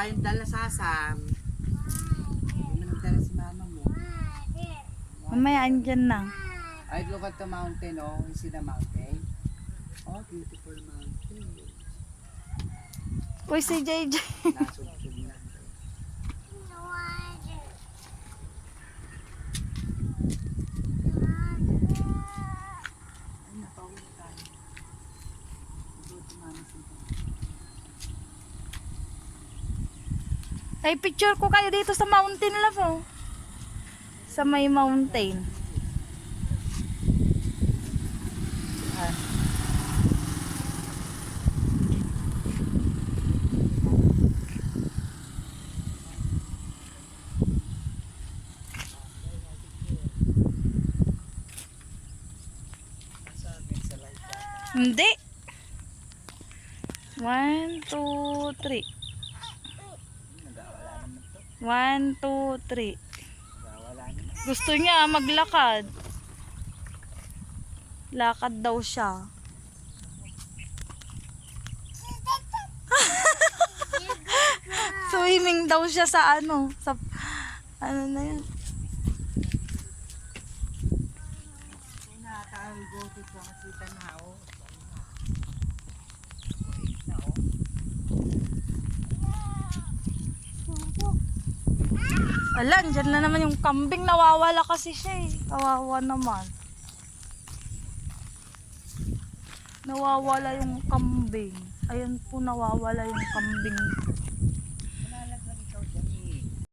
tayong dala sa Sam. Hindi mo nagdala si mama mo. Mamaya andyan na. Ay, look at the mountain, oh. You see the mountain? Oh, beautiful mountain. Uy, si JJ na. Ay, napauwi na tayo. Go to mama si Ay, picture ko kayo dito sa mountain love, oh. Sa may mountain. Ah. Hindi. One, two, three. One, two, three. Gusto niya maglakad. Lakad daw siya. Swimming daw siya sa ano, sa ano na yan. Kung nakakawal go to sa kasita na, oh. Ala, dyan na naman yung kambing. Nawawala kasi siya eh. Kawawa naman. Nawawala yung kambing. Ayan po, nawawala yung kambing.